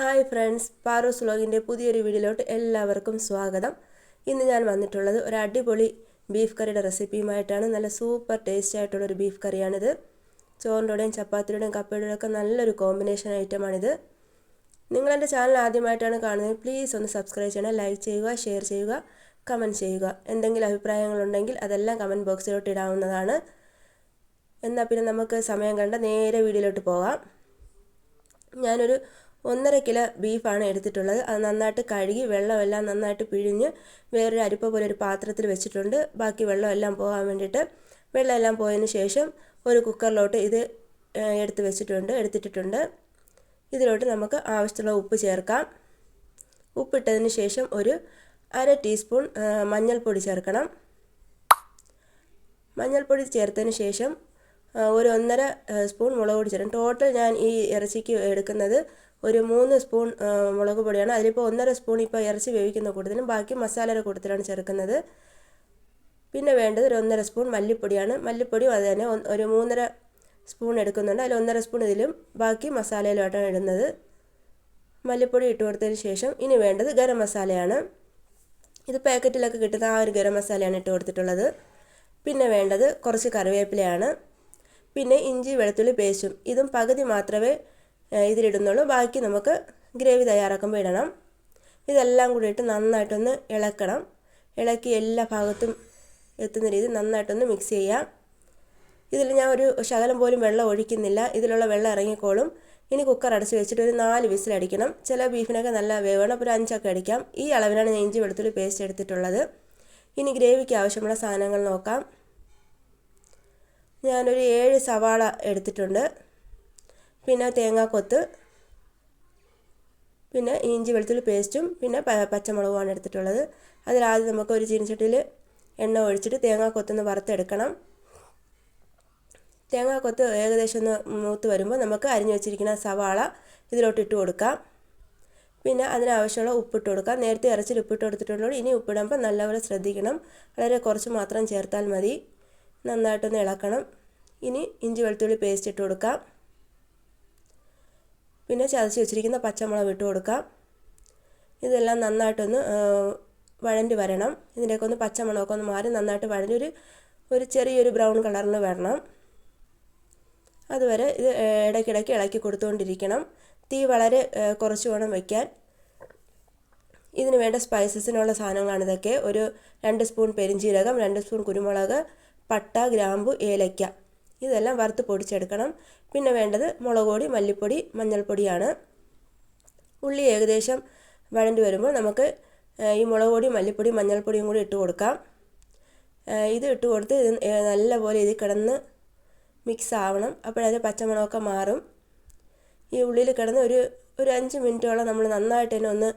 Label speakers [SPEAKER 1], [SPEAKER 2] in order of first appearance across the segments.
[SPEAKER 1] Hi friends പാറൂസ് വ്ലോഗിന്റെ പുതിയൊരു വീഡിയോയിലോട്ട് എല്ലാവർക്കും സ്വാഗതം. ഇന്ന് ഞാൻ വന്നിട്ടുള്ളത് ഒരു അടിപൊളി ബീഫ് കറിയുടെ റെസിപ്പിയുമായിട്ടാണ്. നല്ല സൂപ്പർ ടേസ്റ്റ് ആയിട്ടുള്ളൊരു ബീഫ് കറിയാണിത്. ചോറിന്റെയും ചപ്പാത്തിയുടെയും കപ്പയുടെയും ഒക്കെ നല്ലൊരു കോമ്പിനേഷൻ ഐറ്റമാണിത്. നിങ്ങൾ എന്റെ ചാനൽ ആദ്യമായിട്ടാണ് കാണുന്നത് പ്ലീസ് ഒന്ന് സബ്സ്ക്രൈബ് ചെയ്യണം ലൈക്ക് ചെയ്യുക ഷെയർ ചെയ്യുക കമന്റ് ചെയ്യുക. എന്തെങ്കിലും അഭിപ്രായങ്ങളുണ്ടെങ്കിൽ അതെല്ലാം കമന്റ് ബോക്സിലോട്ട് ഇടാവുന്നതാണ്. എന്നാൽ പിന്നെ നമുക്ക് സമയം കണ്ട നേരെ വീഡിയോയിലോട്ട് പോകാം. ഞാനൊരു ഒന്നര കിലോ ബീഫാണ് എടുത്തിട്ടുള്ളത്. അത് നന്നായിട്ട് കഴുകി വെള്ളമെല്ലാം നന്നായിട്ട് പിഴിഞ്ഞ് വേറൊരു അരിപ്പ പോലെ ഒരു പാത്രത്തിൽ വെച്ചിട്ടുണ്ട്. ബാക്കി വെള്ളമെല്ലാം പോകാൻ വേണ്ടിയിട്ട് വെള്ളമെല്ലാം പോയതിന് ശേഷം ഒരു കുക്കറിലോട്ട് ഇത് എടുത്ത് വെച്ചിട്ടുണ്ട് എടുത്തിട്ടിട്ടുണ്ട്. ഇതിലോട്ട് നമുക്ക് ആവശ്യമുള്ള ഉപ്പ് ചേർക്കാം. ഉപ്പിട്ടതിന് ശേഷം ഒരു അര ടീസ്പൂൺ മഞ്ഞൾപ്പൊടി ചേർക്കണം. മഞ്ഞൾപ്പൊടി ചേർത്തതിന് ശേഷം ഒരു ഒന്നര സ്പൂൺ മുളക് പൊടി ടോട്ടൽ ഞാൻ ഈ ഇറച്ചിക്ക് എടുക്കുന്നത് ഒരു മൂന്ന് സ്പൂൺ മുളക് പൊടിയാണ്. അതിലിപ്പോൾ ഒന്നര സ്പൂൺ ഇപ്പോൾ ഇറച്ചി വേവിക്കുന്ന കൂട്ടത്തിലും ബാക്കി മസാലയുടെ കൂട്ടത്തിലാണ് ചേർക്കുന്നത്. പിന്നെ വേണ്ടത് ഒരു ഒന്നര സ്പൂൺ മല്ലിപ്പൊടിയാണ്. മല്ലിപ്പൊടിയും അത് തന്നെ ഒരു മൂന്നര സ്പൂൺ എടുക്കുന്നുണ്ട്. അതിൽ ഒന്നര സ്പൂൺ ഇതിലും ബാക്കി മസാലയിലോട്ടാണ് ഇടുന്നത്. മല്ലിപ്പൊടി ഇട്ട് കൊടുത്തതിന് ശേഷം ഇനി വേണ്ടത് ഗരം മസാലയാണ്. ഇത് പാക്കറ്റിലൊക്കെ കിട്ടുന്ന ആ ഒരു ഗരം മസാലയാണ് ഇട്ട് കൊടുത്തിട്ടുള്ളത്. പിന്നെ വേണ്ടത് കുറച്ച് കറിവേപ്പിലയാണ്. പിന്നെ ഇഞ്ചി വെളുത്തുള്ളി പേസ്റ്റും. ഇതും പകുതി മാത്രമേ ഇതിലിടുന്നുള്ളൂ. ബാക്കി നമുക്ക് ഗ്രേവി തയ്യാറാക്കുമ്പോൾ ഇടണം. ഇതെല്ലാം കൂടി ഇട്ട് നന്നായിട്ടൊന്ന് ഇളക്കണം. ഇളക്കി എല്ലാ ഭാഗത്തും എത്തുന്ന രീതിയിൽ നന്നായിട്ടൊന്ന് മിക്സ് ചെയ്യാം. ഇതിൽ ഞാൻ ഒരു ശകലം പോലും വെള്ളം ഒഴിക്കുന്നില്ല. ഇതിലുള്ള വെള്ളം ഇറങ്ങിക്കോളും. ഇനി കുക്കർ അടച്ച് വെച്ചിട്ട് ഒരു നാല് വിസിൽ അടിക്കണം. ചില ബീഫിനൊക്കെ നല്ല വേവണം. അപ്പോൾ ഒരു അഞ്ചൊക്കെ അടിക്കാം. ഈ അളവിലാണ് ഞാൻ ഇഞ്ചി വെളുത്തുള്ളി പേസ്റ്റ് എടുത്തിട്ടുള്ളത്. ഇനി ഗ്രേവിക്ക് ആവശ്യമുള്ള സാധനങ്ങൾ നോക്കാം. ഞാനൊരു ഏഴ് സവാള എടുത്തിട്ടുണ്ട്. പിന്നെ തേങ്ങാക്കൊത്ത് പിന്നെ ഇഞ്ചി വെളുത്തുള്ളി പേസ്റ്റും പിന്നെ പച്ചമുളകുമാണ് എടുത്തിട്ടുള്ളത്. അതിലാദ്യം നമുക്ക് ഒരു ചീനച്ചട്ടിയിൽ എണ്ണ ഒഴിച്ചിട്ട് തേങ്ങാക്കൊത്തൊന്ന് വറുത്തെടുക്കണം. തേങ്ങാക്കൊത്ത് ഏകദേശം ഒന്ന് മൂത്ത് വരുമ്പോൾ നമുക്ക് അരിഞ്ഞു വെച്ചിരിക്കുന്ന സവാള ഇതിലോട്ട് ഇട്ട് കൊടുക്കാം. പിന്നെ അതിനാവശ്യമുള്ള ഉപ്പിട്ട് കൊടുക്കാം. നേരത്തെ ഇറച്ചിൽ ഉപ്പിട്ട് കൊടുത്തിട്ടുള്ളൂ ഇനി ഉപ്പിടുമ്പോൾ നല്ലപോലെ ശ്രദ്ധിക്കണം. വളരെ കുറച്ച് മാത്രം ചേർത്താൽ മതി. നന്നായിട്ടൊന്ന് ഇളക്കണം. ഇനി ഇഞ്ചി വെളുത്തുള്ളി പേസ്റ്റ് ഇട്ട് കൊടുക്കാം. പിന്നെ ചതച്ച് വെച്ചിരിക്കുന്ന പച്ചമുളക് ഇട്ട് കൊടുക്കാം. ഇതെല്ലാം നന്നായിട്ടൊന്ന് വഴണ്ടി വരണം. ഇതിന്റെയൊക്കെ ഒന്ന് പച്ചമുളകൊക്കെ ഒന്ന് മാറി നന്നായിട്ട് വഴഞ്ഞ് ഒരു ഒരു ചെറിയൊരു ബ്രൗൺ കളറിൽ വരണം. അതുവരെ ഇത് ഇടയ്ക്കിടയ്ക്ക് ഇളക്കി കൊടുത്തുകൊണ്ടിരിക്കണം. തീ വളരെ കുറച്ച് വേണം വയ്ക്കാൻ ഇതിന് വേണ്ട സ്പൈസസിനുള്ള സാധനങ്ങളാണ് ഇതൊക്കെ. ഒരു രണ്ട് സ്പൂൺ പെരിഞ്ചീരകം രണ്ട് സ്പൂൺ കുരുമുളക് പട്ട ഗ്രാമ്പു ഏലയ്ക്ക. ഇതെല്ലാം വറുത്ത് പൊടിച്ചെടുക്കണം. പിന്നെ വേണ്ടത് മുളക് പൊടി മല്ലിപ്പൊടി മഞ്ഞൾപ്പൊടിയാണ്. ഉള്ളി ഏകദേശം വഴണ്ടി വരുമ്പോൾ നമുക്ക് ഈ മുളക് പൊടി മല്ലിപ്പൊടി മഞ്ഞൾപ്പൊടിയും കൂടി ഇട്ട് കൊടുക്കാം. ഇത് ഇട്ട് കൊടുത്ത് ഇത് നല്ലപോലെ ഇതിൽ കിടന്ന് മിക്സ് ആവണം. അപ്പോഴത് പച്ചമുളകൊക്കെ മാറും. ഈ ഉള്ളിൽ കിടന്ന് ഒരു ഒരു അഞ്ച് മിനിറ്റോളം നമ്മൾ നന്നായിട്ട് തന്നെ ഒന്ന്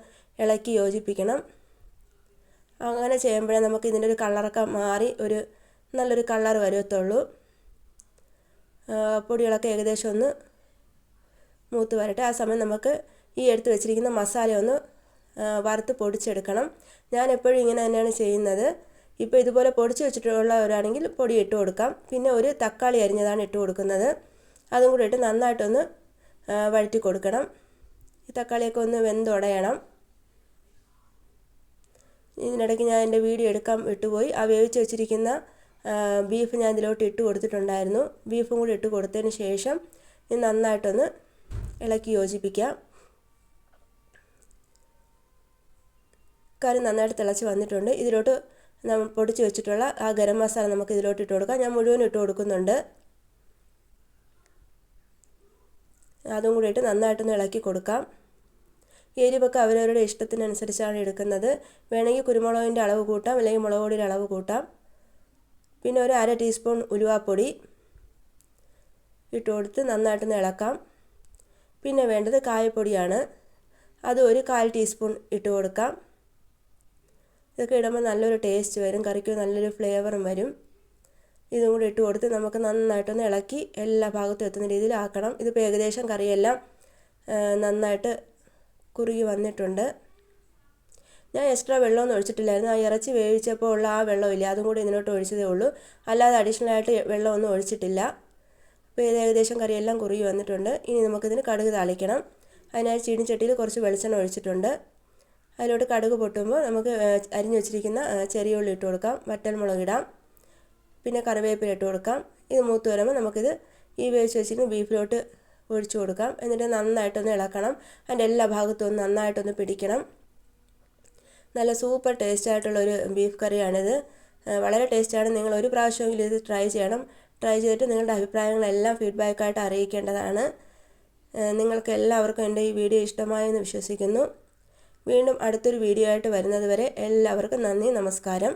[SPEAKER 1] ഇളക്കി യോജിപ്പിക്കണം. അങ്ങനെ ചെയ്യുമ്പോഴേ നമുക്ക് ഇതിന്റെ ഒരു കളറൊക്കെ മാറി ഒരു നല്ലൊരു കളർ വരുത്തുള്ളൂ പൊടികളൊക്കെ ഏകദേശം ഒന്ന് മൂത്ത് വരട്ടെ. ആ സമയം നമുക്ക് ഈ എടുത്ത് വെച്ചിരിക്കുന്ന മസാല ഒന്ന് വറുത്ത് പൊടിച്ചെടുക്കണം. ഞാൻ എപ്പോഴും ഇങ്ങനെ തന്നെയാണ് ചെയ്യുന്നത്. ഇപ്പോൾ ഇതുപോലെ പൊടിച്ച് വെച്ചിട്ടുള്ളവരാണെങ്കിൽ പൊടി ഇട്ട് കൊടുക്കാം. പിന്നെ ഒരു തക്കാളി അരിഞ്ഞതാണ് ഇട്ട് കൊടുക്കുന്നത്. അതും കൂടി ഇട്ട് നന്നായിട്ടൊന്ന് വഴറ്റി കൊടുക്കണം. ഈ തക്കാളിയൊക്കെ ഒന്ന് വെന്തുടയണം ഇതിനിടയ്ക്ക് ഞാൻ എന്റെ വീഡിയോ എടുക്കാൻ വിട്ടുപോയി. ആ വേവിച്ച് വെച്ചിരിക്കുന്ന ബീഫ് ഞാൻ ഇതിലോട്ട് ഇട്ട് കൊടുത്തിട്ടുണ്ടായിരുന്നു. ബീഫും കൂടി ഇട്ട് കൊടുത്തതിന് ശേഷം ഇത് നന്നായിട്ടൊന്ന് ഇളക്കി യോജിപ്പിക്കാം. കറി നന്നായിട്ട് തിളച്ച് വന്നിട്ടുണ്ട്. ഇതിലോട്ട് നമ്മൾ പൊടിച്ച് വെച്ചിട്ടുള്ള ആ ഗരം മസാല നമുക്ക് ഇതിലോട്ട് ഇട്ട് കൊടുക്കാം. ഞാൻ മുഴുവൻ ഇട്ട് കൊടുക്കുന്നുണ്ട്. അതും കൂടി ഇട്ട് നന്നായിട്ടൊന്ന് ഇളക്കി കൊടുക്കാം. എരിവൊക്കെ അവരവരുടെ ഇഷ്ടത്തിനനുസരിച്ചാണ് എടുക്കുന്നത്. വേണമെങ്കിൽ കുരുമുളകിന്റെ അളവ് കൂട്ടാം അല്ലെങ്കിൽ മുളക് പൊടിയുടെ അളവ് കൂട്ടാം. പിന്നെ ഒരു അര ടീസ്പൂൺ ഉലുവാപ്പൊടി ഇട്ട് കൊടുത്ത് നന്നായിട്ടൊന്ന് ഇളക്കാം. പിന്നെ വേണ്ടത് കായപ്പൊടിയാണ്. അത് ഒരു കാൽ ടീസ്പൂൺ ഇട്ട് കൊടുക്കാം. ഇതൊക്കെ ഇടുമ്പോൾ നല്ലൊരു ടേസ്റ്റ് വരും. കറിക്ക് നല്ലൊരു ഫ്ലേവറും വരും. ഇതും കൂടി ഇട്ട് കൊടുത്ത് നമുക്ക് നന്നായിട്ടൊന്ന് ഇളക്കി എല്ലാ ഭാഗത്തും എത്തുന്ന രീതിയിലാക്കണം. ഇതിപ്പോൾ ഏകദേശം കറിയെല്ലാം നന്നായിട്ട് കുറുകി വന്നിട്ടുണ്ട്. ഞാൻ എക്സ്ട്രാ വെള്ളമൊന്നും ഒഴിച്ചിട്ടില്ലായിരുന്നു. ആ ഇറച്ചി വേവിച്ചപ്പോൾ ഉള്ള ആ വെള്ളമില്ല അതും കൂടി ഇതിനോട്ട് ഒഴിച്ചതേ ഉള്ളൂ. അല്ലാതെ അഡീഷണൽ ആയിട്ട് വെള്ളമൊന്നും ഒഴിച്ചിട്ടില്ല. അപ്പോൾ ഇത് ഏകദേശം കറിയെല്ലാം കുറുകി വന്നിട്ടുണ്ട്. ഇനി നമുക്കിതിന് കടുക് താളിക്കണം. അതിനായി ചീനിച്ചട്ടിയിൽ കുറച്ച് വെളിച്ചെണ്ണ ഒഴിച്ചിട്ടുണ്ട്. അതിലോട്ട് കടുക് പൊട്ടുമ്പോൾ നമുക്ക് അരിഞ്ഞു വെച്ചിരിക്കുന്ന ചെറിയ ഉള്ളി ഇട്ട് കൊടുക്കാം. വറ്റൽമുളക് ഇടാം. പിന്നെ കറിവേപ്പില ഇട്ട് കൊടുക്കാം. ഇത് മൂത്ത് വരുമ്പോൾ നമുക്കിത് ഈ വേവിച്ച് വെച്ചിരിക്കുന്ന ബീഫിലോട്ട് ഒഴിച്ചു കൊടുക്കാം. എന്നിട്ട് നന്നായിട്ടൊന്ന് ഇളക്കണം. അതിന്റെ എല്ലാ ഭാഗത്തും ഒന്ന് നന്നായിട്ടൊന്ന് പിടിക്കണം. നല്ല സൂപ്പർ ടേസ്റ്റ് ആയിട്ടുള്ള ഒരു ബീഫ് കറിയാണിത്. വളരെ ടേസ്റ്റാണ് നിങ്ങൾ ഒരു പ്രാവശ്യമെങ്കിലും ഇത് ട്രൈ ചെയ്യണം. ട്രൈ ചെയ്തിട്ട് നിങ്ങളുടെ അഭിപ്രായങ്ങളെല്ലാം ഫീഡ്ബാക്കായിട്ട് അറിയിക്കേണ്ടതാണ്. നിങ്ങൾക്ക് എല്ലാവർക്കും എന്റെ ഈ വീഡിയോ ഇഷ്ടമായെന്ന് വിശ്വസിക്കുന്നു. വീണ്ടും അടുത്തൊരു വീഡിയോ ആയിട്ട് വരുന്നതുവരെ എല്ലാവർക്കും നന്ദി നമസ്കാരം.